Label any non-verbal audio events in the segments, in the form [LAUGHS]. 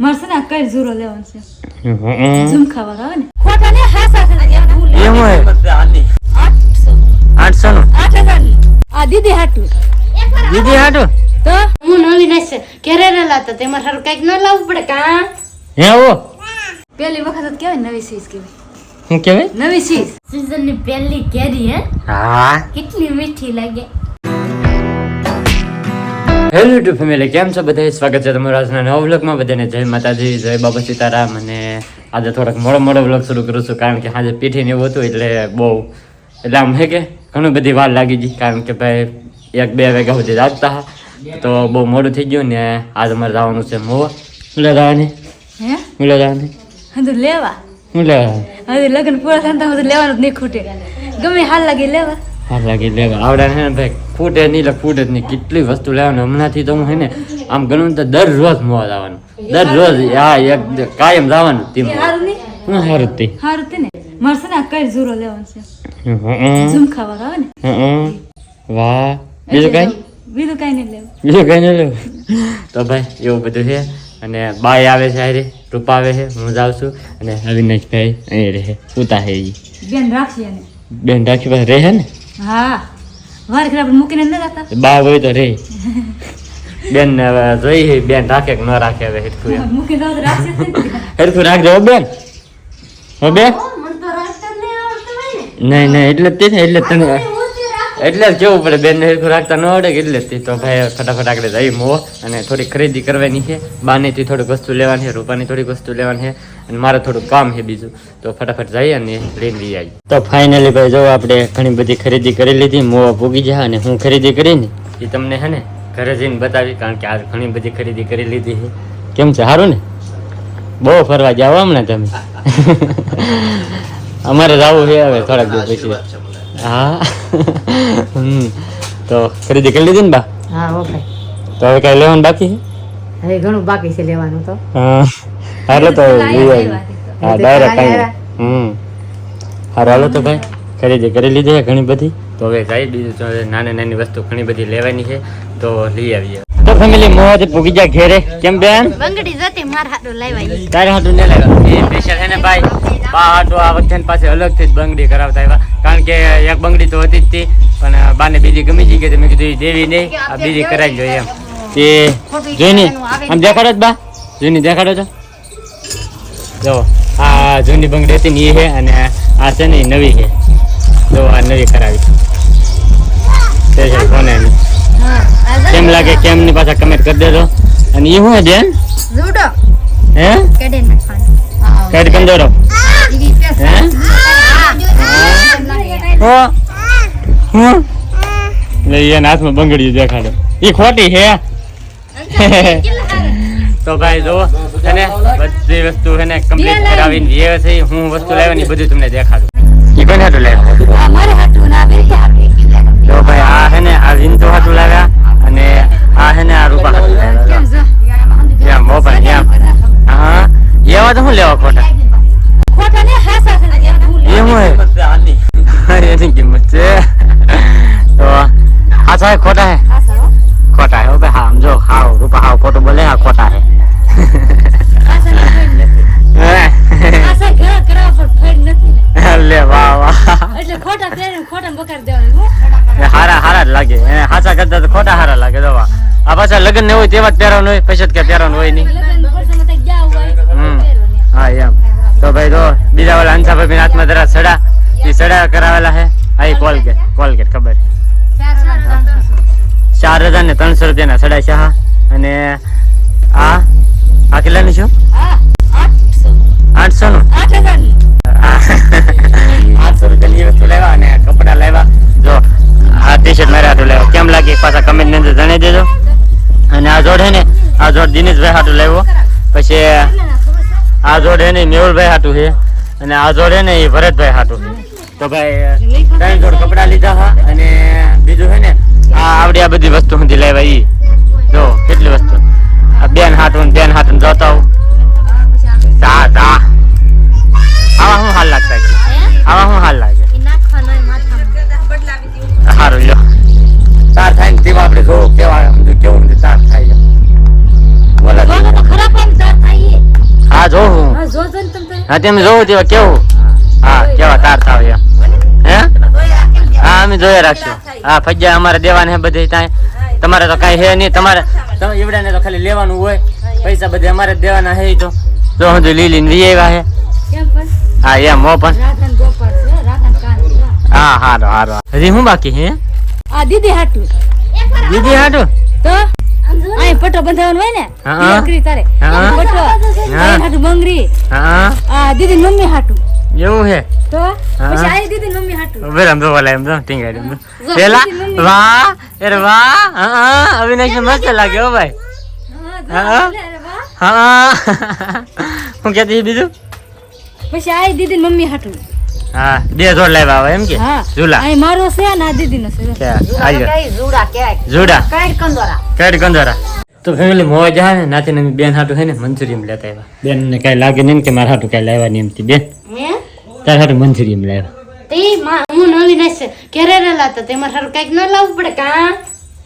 મળશે ને કઈ ઝૂરો લેવાનો છે? ઝૂમ ખાવા આવે ને? ખોટા ને? હા સાથે. એમ હોય આઠસો. નું. આ દીદી હાટું. દીદી હાટું? તો? હું નવી નસ ક્યારે ન લાવતા. તેમાં સારું કંઈક ન લાવવું પડે કા? હે પેલી વખત કેવાય નવી સીઝ કેવાય શું કેવાય નવી સીઝ સીઝનની પહેલી કેરી હે? હા. કેટલી મીઠી લાગે. હેલો યુટ્યુબ ફેમિલી કેમ છો બધા સ્વાગત છે તમારું આજના નવા વ્લોગમાં. બધાને જય માતાજી જય બાબા સીતારામ. અને આજે થોડોક મોડો મોડો વ્લોગ શરૂ કરું છું કારણ કે આજે પીઠી ને એવું હતું એટલે બહુ એટલે આમ હે કે ઘણી બધી વાર લાગી ગઈ કારણ કે ભાઈ એક બે વાગ્યા સુધી જાગતા હતા. તો બહુ મોડું થઈ ગયું ને આજે અમારે જવાનું છે મોવા. મુલે જવાની મુલે જવાની લેવા? મુલે લગ્ન પૂરા થતા લેવાનું જ નહીં ખૂટે. ગમે હાલ લાગે લેવા. હા લાગી લેવા આવડે હે ને ભાઈ ફૂટે નહીં એટલે ફૂટે જ નહીં. કેટલી વસ્તુ લેવાની? હમણાંથી તો હું હે ને આમ ગણું તો દરરોજ મોવા જવાનું. દરરોજ હા એક કાયમ જવાનું તેમ. હું હારતી જ તે. હારું તે ને. મારસે ને કઈ ઝૂરો લેવાનું છે? હમ. ખાવા આવે ને? વાહ. બીજું કઈ? બીજું કઈ નહીં લેવું. બીજું કઈ નહીં લેવું? તો ભાઈ એવું બધું છે. અને બાય આવે છે હારે રૂપા આવે છે હું જાઉં છું. અને અવિનાશભાઈ અહીં રહે ઉતા હે બેન રાખીએ બેન રાખી પાસે રહે ને? હા. વાર ખરાબ મૂકીને ન જતા? બા હોય તો રહે બેન ને હવે જોઈ બેન રાખે કે ન રાખે હવે હેઠું રાખશે જ હેરખું રાખજો બેન. હો બેન. નહીં નહીં નહીં એટલે જ તે એટલે તને રાખ એટલે કેવું પડે બેન હેરખું રાખતા ન આવડે એટલે જ તો ભાઈ ફટાફટ આગળ જઈ મો, અને થોડી ખરીદી કરવાની છે. બાનેથી થોડીક વસ્તુ લેવાની છે, રૂપાની થોડીક વસ્તુ લેવાની છે, અને મારે થોડું કામ છે બીજું. તો ફટાફટ જઈએ અને લઈને લઈ આવી તો ફાઇનલી ભાઈ જો આપણે ઘણી બધી ખરીદી કરી લીધી મોવા ભૂગી જાય અને હું ખરીદી કરીને એ તમને હે ને ઘરે જઈને બતાવી, કારણ કે આ ઘણી બધી ખરીદી કરી લીધી છે. કેમ છે સારું ને? બહુ ફરવા જાઓ હમણાં તમે. [LAUGHS] અમારે જવું છે હવે થોડાક દિવસ પછી. હા. હમ. તો ખરીદી કરી લીધી ને બા. હા હો ભાઈ તો હવે કઈ લેવાનું બાકી છે? હવે ઘણું બાકી છે લેવાનું તો. હા. હાલો તો હા ડાયરેક્ટ કઈ હમ. હારું હાલો તો ભાઈ ખરીદી કરી લીધી છે ઘણી બધી. તો હવે જાય બીજું તો નાની નાની વસ્તુ ઘણી બધી લેવાની છે તો લઈ આવીએ. તો ફેમિલી મોજ પૂગી જા ઘેરે. કેમ બેન? બંગડી જતી માર હાડું લાવ્યા. તારે હાટું નહીં લાવ્યા. એ સ્પેશિયલ છે ને ભાઈ બા હાટું આ વખતે પાસે અલગથી જ બંગડી કરાવતા આવ્યા. કારણ કે એક બંગડી તો હતી જ તે પણ બાને બીજી ગમી જઈ ગઈ તો મેં કીધું દેવી નહીં આ બીજી કરાવી જોઈએ એમ. તે જોઈને આમ દેખાડો જ બા. જૂની દેખાડો છો. જો આ જૂની બંગડી હતી ને એ છે અને આ છે ને નવી છે. જો આ નવી કરાવી. સ્પેશિયલ કોને એની. કેમ લાગે કેમ ની પાછા કમેન્ટ કરી દેજો. અને એ શું બેન? જુડો હે? કેડે કંદોરો હે. હો. હું. લે એને હાથમાં બંગડી દેખાડે. એ ખોટી છે. તો ભાઈ જો છે બધી વસ્તુ છે ને કમ્પ્લીટ કરાવીને જે છે હું વસ્તુ લાવ્યા બધું તમને દેખાડું. એ કોને હાટું લાવ્યા? તો ભાઈ આ છે ને આ વિંતો હાટું લાવ્યા અને આ છે ને આ રૂપા હાટું લાવ્યા. એમ મોબાઈલ એમ હા. એવા તો શું લેવા ખોટા? ખોટા ને હાસા છે હું એની કિંમત છે તો આ સાહેબ ખોટા હે ખોટા હે ભાઈ હા સમજો હાવ રૂપા હાવ ખોટું બોલે હા ખોટા હે. લે વાહ વાહ એટલે ખોટા પહેરીને ખોટા બકાર દેવાનું હારા હારા જ લાગે એને હાચા કરતા તો ખોટા હારા લાગે વાહ. આ પાછા લગ્ન ને હોય તેવા જ પહેરવાનું હોય પૈસા જ કે પહેરવાનું હોય નહીં. હા એમ તો ભાઈ તો બીજા વાળા અંસા ભાઈ હાથમાં જરા સડા એ સડા કરાવેલા હે? હા એ કોલગેટ કોલગેટ ખબર. ચાર હજાર ને ત્રણસો રૂપિયાના સડા શાહ અને આ આ કેટલાનું છે? હા, આઠસો. નું. [LAUGHS] આઠસો રૂપિયાની વસ્તુ લેવા અને કપડા લેવા. જો આ ટી શર્ટ મારે હાટું લેવા. કેમ લાગે? પાછા કમેન્ટની અંદર જણાવી દેજો. અને આ જોડ હે ને આ જોડ દિનેશભાઈ હાટું લેવો. પછી આ જોડ હે ને મેહુલભાઈ હાટું છે અને આ જોડ હે ને એ ભરતભાઈ હાટું છે તો ભાઈ ત્રણ જોડ કપડા લીધા હા અને બીજું છે ને આ આવડી આ બધી વસ્તુ સુધી લેવા ઈ. જો કેટલી વસ્તુ. આ બેન હાટું હું બેન હાટું જોતા આવું. તા તા. આવા શું હાલ લાગતા છે? આવા શું હાલ લાગે? સારું લ્યો. તાર થાય ને તેવા આપણે જો કેવા કેવું તાર થાય બોલા હા જો હું. હા તેમ. જોવું તેવા કેવું. હા કેવા તાર હે હા જોયા રાખશું હા ફજ્જા અમારે દેવાને હે બધે ત્યાં. તમારે તો કાંઈ હે નહીં. તમારે તમે ઈવડાને તો ખાલી લેવાનું હોય. પૈસા બધે અમારે દેવાના હે તો. જો હું લીલી ને વી આવ્યા હે. હા એમ હો પણ. હા હારો હારો. હજી હું બાકી હે? આ દીદી હાટું. દીદી હાટું? તો અહીં પટો બંધાવવાનો હોય ને? હા. તારે. પટો. હાટું બંગરી. હા દીદી મમ્મી હાટું. એવું હે? તો પછી આ દીદી મમ્મી હાટું. ઉભે રમ તો એમ તો ટીંગાડી એમ પેલા વાહ અરે વાહ હા હા અવિનાશ મસ્ત લાગ્યો હો ભાઈ. હા, હા. હા. હું કહેતી બીજું? પછી આ દીદી મમ્મી હાટું. હા બે જોડ લાવ્યા આવે એમ કે? હા ઝૂલા. અહીં મારો છે ને આ દીદી છે. કે આલ્યો જુડા ક્યાંય ઝૂડા કંદોરા? કેડ કંદોરા? તો ફેમિલી મોજ આવે ને નાથી ને બેન હાટું છે ને મંચુરિયમ લેતા આવ્યા. બેન ને કઈ લાગે નહીં કે મારા હાટું કઈ લાવ્યા નહીં એમથી બેન. હે તારા હાટું મંચુરિયમ લાવ્યો. તે માં હું નવી નસ ક્યારે રેલા હતા. તેમાં સારું કંઈક ન લાવવું પડે કા?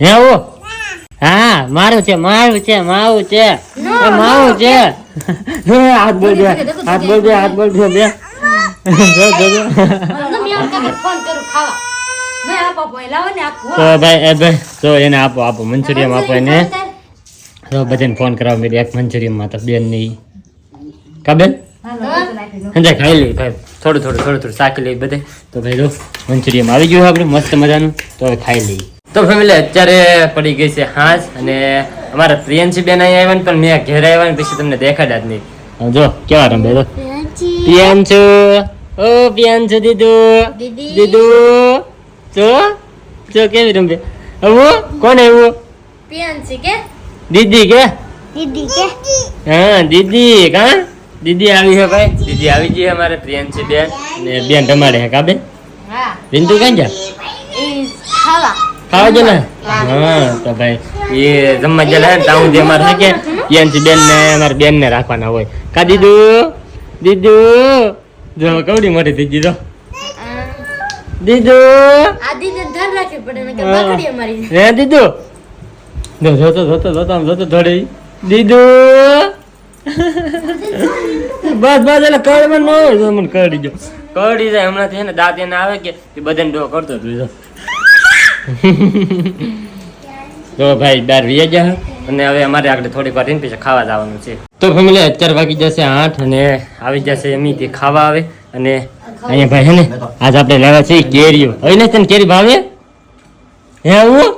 હે ઓ હા મારું છે મારું છે માવું છે. એ માવું છે. હાથ બોલ દે હાથ બોલ દે હાથ બોલ બે મેં આપો તો ભાઈ એ ભાઈ તો એને આપો આપો મંચુરિયમ આપો એને. તો બધાને ફોન કરાવો મેરી એક મંચુરિયમમાં તો બેન નહીં. કાબેલ સંજય ખાઈ લઈ ભાઈ. થોડું થોડું થોડું થોડું શાક લઈ બધે. તો ભાઈ જો મંચુરિયમ આવી ગયું આપણે મસ્ત મજાનું. તો હવે ખાઈ લઈએ. તો ફેમિલી અત્યારે પડી ગઈ છે હાંસ અને અમારા પ્રિયંશી બેન અહીંયા આવ્યા ને પણ મેં ઘેર આવ્યા ને પછી તમને દેખાડ્યા જ નહીં. જો કેવા રમે જો પ્રિયાંશુ. ઓ પ્રિયાંશુ દીદુ. દીદુ. જો જો કેવી રમે. આવું કોણ આવ્યું? કે? દીદી કે? દીદી કે? હા દીદી કા? દીદી આવી છે ભાઈ દીદી આવી ગઈ છે અમારે પ્રિયંશી બેન ને બેન તમારે હે કાબે બિંદુ ક્યાં જા ખાવા ખાવા જો ને હા તો ભાઈ એ જમવા હે ને ત્યાં સુધી અમારે હકે કે પ્રિયંશી બેન ને અમારે બેન ને રાખવાના હોય કા દીદુ દીદુ જો કવડી મોટી થઈ દીધો જો દીદુ આ દીદી ધ્યાન રાખવી પડે ને કે. બકડી અમારી હે દીદુ જો જોતો જોતો જોતો જોતો દોડી દીદુ બસ બસ એટલે કડમાં ન હોય તો મને કરડી જો કરડી જાય. હમણાં છે ને દાંત એને આવે કે એ બધાને ડો કરતો તું [LAUGHS] તો ભાઈ બાર વીએ જા અને હવે અમારે આગળ થોડીક વાર રહીને પછી ખાવા જવાનું છે. તો ફેમિલી અત્યારે વાગી જશે આઠ અને આવી જશે એમની થી ખાવા આવે. અને અહીંયા ભાઈ હે ને આજ આપણે લેવા છે કેરીઓ. હવે ને તને કેરી ભાવે? હે આવું?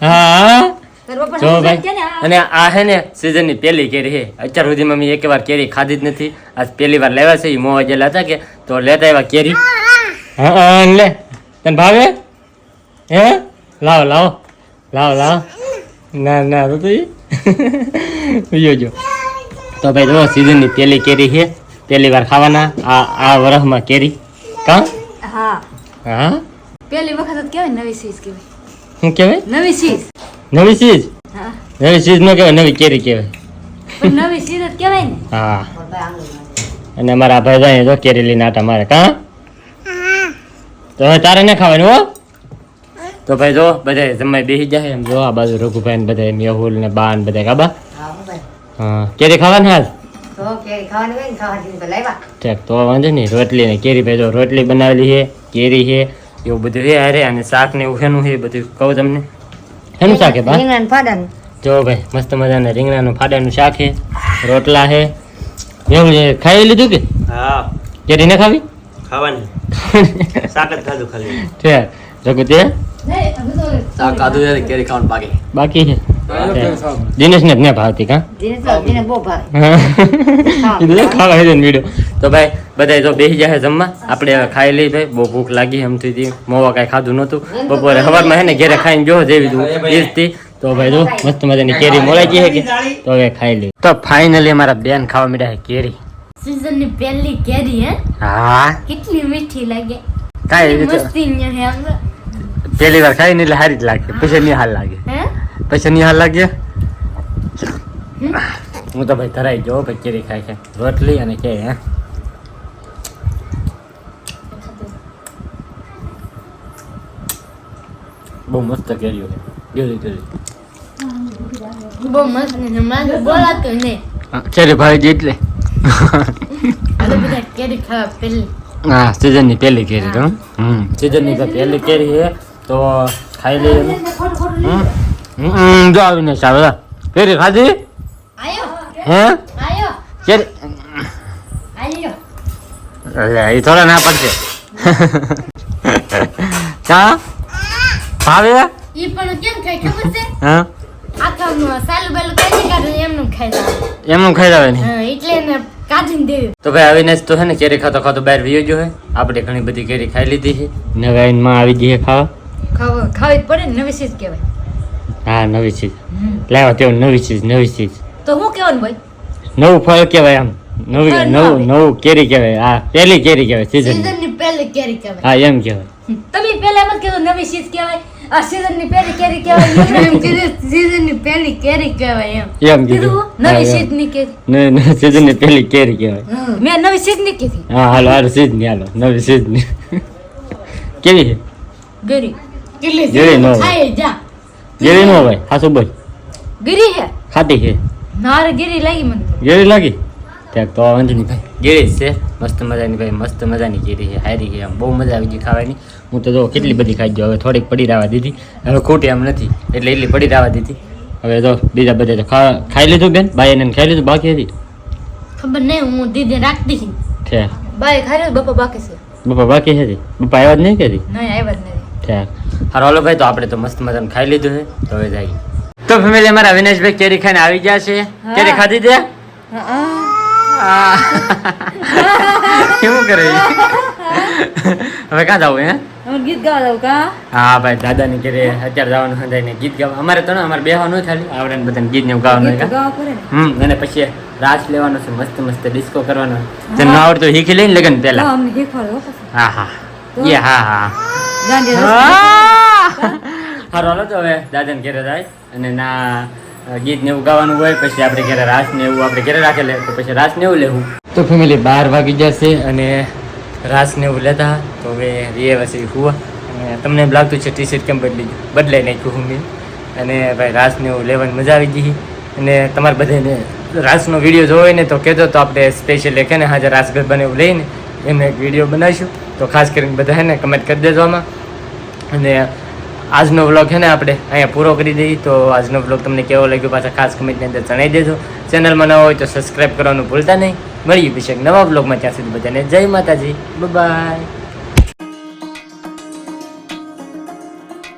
હા. પપ્પા જો ભાઈ કે ને આ? અને આ હે ને સિઝનની ની પહેલી કેરી છે અત્યાર સુધીમાં મેં એક વાર કેરી ખાધી જ નથી. આજ પહેલી વાર લેવા છે એ મોવા ગયેલા હતા કે તો લેતા આવ્યા કેરી. હા હા, લે. તને ભાવે? હે? લાવો લાવો. લાવો લાવો. ના ના તો ઈ. વિયો જો. તો ભાઈ જો સિઝનની ની પહેલી કેરી છે પહેલી વાર ખાવાના આ આ વરસમાં કેરી. કા? હા. હા? પહેલી વખત જ કહેવાય નવી ચીજ કહેવાય. શું કહેવાય? નવી સીઝ નવી ચીજ? નવી ચીજ ન કહેવાય નવી કેરી કહેવાય નવી ચીજ જ કહેવાય ને. હા. અને અમારા ભાઈ જાય તો કેરી લઈને આટા મારે કા? તો હવે તારે ન ખાવાનું હો? તો ભાઈ જો બધા જમાઈ બેસી જાય એમ જો આ બાજુ રઘુભાઈ ને બધા મેહુલ ને બા ને બધા કાબા હા કેરી ખાવાની હાલ? ઠીક તો વાંધો નહીં રોટલી ને કેરી ભાઈ જો રોટલી બનાવેલી છે કેરી છે એવું બધું છે અરે અને શાક ને એવું શેનું છે બધું કહું તમને. શેનું શાક બા? રીંગણાનું ફાડાનું. જો ભાઈ મસ્ત મજાના રીંગણાનું ફાડાનું શાક છે રોટલા છે એવું છે ખાઈ લીધું કે? હા. કેરી ને ખાવી? ખાવાની. શાક જ ખાધું ખાલી. છે રઘુ તે? શાક ખાધું છે કેરી ખાવાનું બાકી. બાકી છે? દિનેશ ને ભાવતી કા? દિનેશ બહુ ભાવે. ખાવા હે ને વીડિયો. તો ભાઈ બધા જો બેસી જાય જમવા. આપણે ખાઈ લઈ ભાઈ. બહુ ભૂખ લાગી એમથી હતી. મોવા કાંઈ ખાધું નહોતું. બપોરે સવારમાં હે ને ઘેરે ખાઈને જો જેવી ઈજથી તો. ભાઈ જો મસ્ત મજાની કેરી મોળાઈ ગઈ છે કે? તો હવે ખાઈ લઈ તો ફાઇનલી અમારા બેન ખાવા મળ્યા છે કેરી. સીઝનની પહેલી કેરી હે? હા. કેટલી મીઠી લાગે. કાઈ મસ્તી ને હે પહેલી વાર ખાઈને એટલે સારી જ લાગે. પછી નહીં હાલ લાગે. હે? પછી નહીં હાલ લાગે? હું તો ભાઈ ધરાઈ ગયો ભાઈ કેરી ખાય છે રોટલી અને કે હે? બહુ મસ્ત કેરીઓ છે. કેરી કેરી બહુ મસ્ત ને હમણાં બોલાતું નહીં કેરી ભાઈ જ એટલે. હવે બધા કેરી ખાવા પેલી. હા સિઝનની પહેલી કેરી તો હમ. સિઝનની પહેલી કેરી છે તો ખાઈ લઈએ હમ. હમ, જો આવીને સાવે કેરી ખાધી? આયો. હે? કેરી? એ થોડા ના પડશે. ચા ભાવે ઈ પણ કેમ ખાય ખબર છે? હા? આખા સાલું બાલું કાઢી કાઢે એમનું ખાઈ જાય એમનું ખાઈ જવાય નહીં એટલે એને કાઢીને દેવી. તો ભાઈ અવિનાશ તો છે ને કેરી ખાતો ખાતો બહાર વિયો છે. આપણે ઘણી બધી કેરી ખાઈ લીધી છે. ને માં આવી જઈએ ખાવા? ખાવા ખાવી પડે ને નવી ચીજ કહેવાય. હા નવી ચીજ. લાવ્યા તેઓ નવી ચીજ નવી ચીજ. તો હું કહેવાનું ભાઈ? નવું ફળ કહેવાય આમ. નવી નવું નવું કેરી કહેવાય. હા પહેલી કેરી કહેવાય સીઝન પહેલી કેરી કહેવાય. હા એમ કહેવાય. તમે પહેલા એમ જ કીધું નવી શીત કહેવાય આ સીઝનની પહેલી કેરી કહેવાય [LAUGHS] એમ કીધું સીઝનની પહેલી કેરી કહેવાય એમ. એમ કીધું. નવી ચીજની કેરી. સીઝનની પહેલી કેરી કહેવાય. મેં નવી ચીજની કીધી. હા હાલો હાલો ની હાલો નવી સીઝની. કેવી છે? ગરી. કેટલી ગરી નો હોય. ખાઈ જા. ગરી નો ભાઈ હાસો બોલ. ગરી હે ખાતી છે. નાર ગરી લાગી મને. ગરી લાગી? ત્યાં તો વાંધો નહીં ભાઈ. કેરી છે. મસ્ત મજાની ભાઈ મસ્ત મજાની કેરી છે. હારી છે આમ બહુ મજા આવી ગઈ ખાવાની. હું તો જો કેટલી બધી ખાઈ ગયો. હવે થોડીક પડી રહેવા દીધી. હવે ખોટી એમ નથી. એટલે એટલી પડી રહેવા દીધી. હવે તો બીજા બધા ખાઈ લીધું બેન? બાઈ એને ખાઈ લીધું? બાકી હતી? ખબર નહીં હું દીદી રાખતી હતી. ઠેક બાય ખાઈ બપા બાકી છે. બપા બાકી છે? બપા આવ્યા જ નહીં કે નહીં આવ્યા જ નહીં ઠેક હારો ભાઈ તો આપણે તો મસ્ત મજાનું ખાઈ લીધું છે. તો હવે જઈએ. તો ફેમિલી અમારા વિનેશભાઈ કેરી ખાઈને આવી ગયા છે. કેરી ખાધી તે શું [LAUGHS] કરે હવે ક્યાં જવું હે? હું ગીત ગાવા દઉં કા? હા ભાઈ દાદાની ઘરે અત્યારે જવાનું સંધાઈને ગીત ગાવા. અમારે તો ને અમારે બેહવાનું ખાલી આવડે ને બધાને ગીત ને ગાવાનું ને. હમ અને પછી રાસ લેવાનો છે મસ્ત મસ્ત ડિસ્કો કરવાનો. છે ન આવડતું શીખી લઈને લગન હા, પેલા હા હા એ હા હા. હારો હાલો તો હવે દાદાને ઘરે જાય અને ના ગીત ને એવું ગાવાનું હોય પછી આપણે ઘરે રાસ ને એવું આપણે ઘરે રાખેલે તો પછી રાસ ને એવું લેવું. તો ફેમિલી બાર વાગી જશે અને રાસ ને એવું લેતા, તો હવે રે વસી હુવા. અને તમને એમ લાગતું છે ટી શર્ટ કેમ બદલી બદલાઈ નાખ્યું હું મેં. અને ભાઈ, રાસને એવું લેવાની મજા આવી ગઈ. અને તમારે બધાને રાસનો વીડિયો જોવો ને, તો કહેજો, તો આપણે સ્પેશિયલ કે ને, હાજર રાસ ગરબાને એવું લઈને એમને એક વીડિયો બનાવીશું. તો ખાસ કરીને બધા ને કમેન્ટ કરી દેજો આમાં. અને આજનો વ્લોગ છે ને, આપણે અહીંયા પૂરો કરી દઈએ. તો આજનો વ્લોગ તમને કેવો લાગ્યો પાછા ખાસ કમેન્ટની અંદર જણાવી દેજો. ચેનલમાં ન હોય તો સબસ્ક્રાઈબ કરવાનું ભૂલતા નહીં. મળીએ પછી નવા બ્લોગમાં ત્યાં સુધી બધાને જય માતાજી. બાય